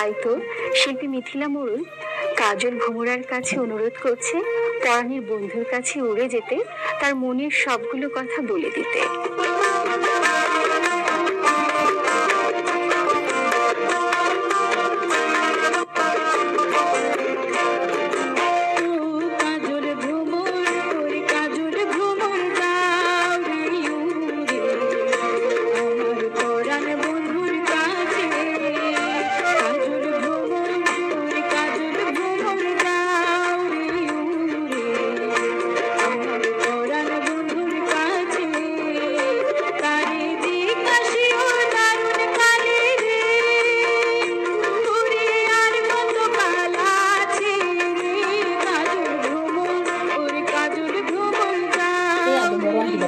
তাই তো শিল্পী মিথিলা মোড়ল কাজল ভুমরার কাছে অনুরোধ করছে পরাণের বন্ধুর কাছে উড়ে যেতে তার মনের সবগুলো কথা বলে দিতে।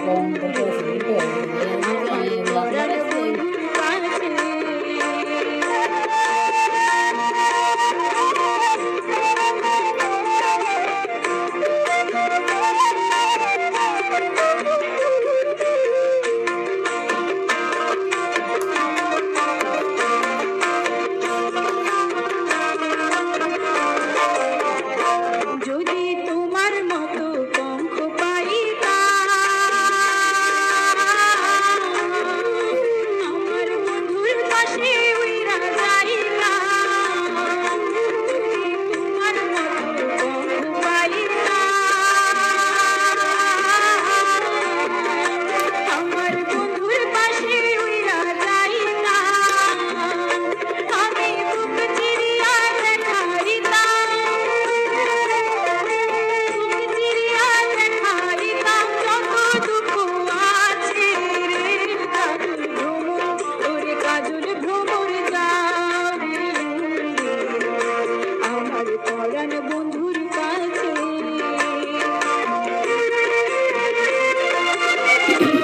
Thank you. Thank you.